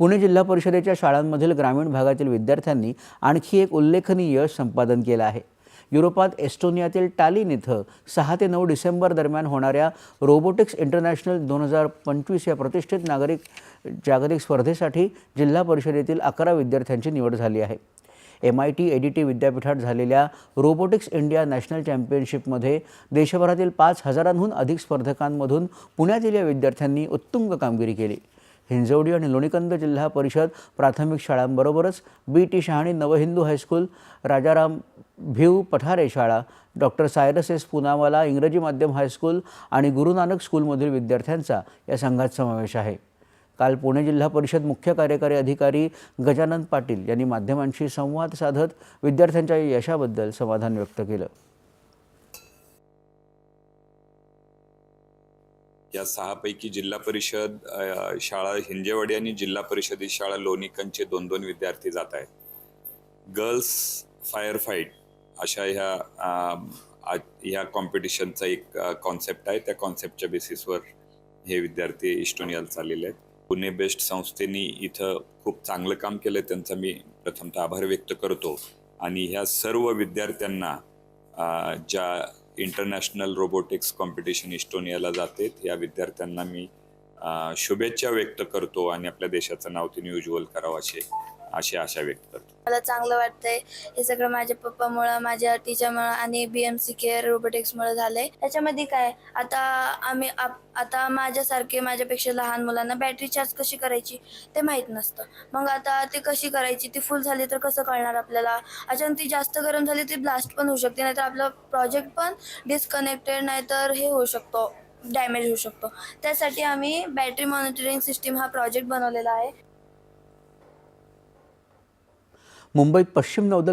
पुणे जिल्हा परिषदेच्या शाळांमधील ग्रामीण भागातील विद्यार्थ्यांनी आणखी एक उल्लेखनीय यश संपादन केलं आहे. युरोपात एस्टोनियातील टालिन इथं सहा ते नऊ डिसेंबर दरम्यान होणाऱ्या रोबोटिक्स इंटरनॅशनल दोन हजार पंचवीस या प्रतिष्ठित नागरिक जागतिक स्पर्धेसाठी जिल्हा परिषदेतील अकरा विद्यार्थ्यांची निवड झाली आहे. एम आय टी एडीटी विद्यापीठात झालेल्या रोबोटिक्स इंडिया नॅशनल चॅम्पियनशिपमध्ये देशभरातील पाच हजारांहून अधिक स्पर्धकांमधून पुण्यातील या विद्यार्थ्यांनी उत्तुंग कामगिरी केली. हिंजवडी आणि लोणीकंद जिल्हा परिषद प्राथमिक शाळांबरोबरच B T Shahani Navhindu high school Rajaram Bhiv Pathare शाळा डॉक्टर सायरस एस पुनावाला इंग्रजी माध्यम हायस्कूल आणि गुरु नानक स्कूलमधील विद्यार्थ्यांचा या संघात समावेश आहे. काल पुणे जिल्हा परिषद मुख्य कार्यकारी अधिकारी गजानन पाटील यांनी माध्यमांशी संवाद साधत विद्यार्थ्यांच्या यशाबद्दल समाधान व्यक्त केलं. या सहापैकी जिल्हा परिषद शाळा हिंजेवाडी आणि जिल्हा परिषदी शाळा लोणीकंचे दोन दोन विद्यार्थी जात आहेत. गर्ल्स फायर फाईट अशा ह्या ह्या कॉम्पिटिशनचा एक कॉन्सेप्ट आहे. त्या कॉन्सेप्टच्या बेसिसवर हे विद्यार्थी इस्टोनियाला चाललेले आहेत. पुणे बेस्ट संस्थेने इथं खूप चांगलं काम केलं आहे त्यांचा मी प्रथमतः आभार व्यक्त करतो. आणि ह्या सर्व विद्यार्थ्यांना ज्या इंटरनॅशनल रोबोटिक्स कॉम्पिटिशन इस्टोनियाला जाते. या विद्यार्थ्यांना मी शुभेच्छा व्यक्त करतो आणि आपल्या देशाचं नाव तिने उज्ज्वल करावं असे अशी आशा व्यक्त करतो. मला चांगलं वाटतंय. हे सगळं माझ्या पप्पामुळं माझ्या टीचरमुळं आणि बी एम सी केअर रोबोटिक्समुळे झालंय. त्याच्यामध्ये काय आता आम्ही आप- आता माझ्यासारखे माझ्यापेक्षा लहान मुलांना बॅटरी चार्ज कशी करायची ते माहीत नसतं. मग आता ते कशी करायची ती फुल झाली तर कसं कळणार आपल्याला? अचानक ती जास्त गरम झाली ती ब्लास्ट पण होऊ शकते नाहीतर आपला प्रोजेक्ट पण डिस्कनेक्टेड नाहीतर हे होऊ शकतो. डॅमेज होऊ शकतो. त्यासाठी आम्ही बॅटरी मॉनिटरिंग सिस्टीम हा प्रोजेक्ट बनवलेला आहे. मुंबईत पश्चिम नौदल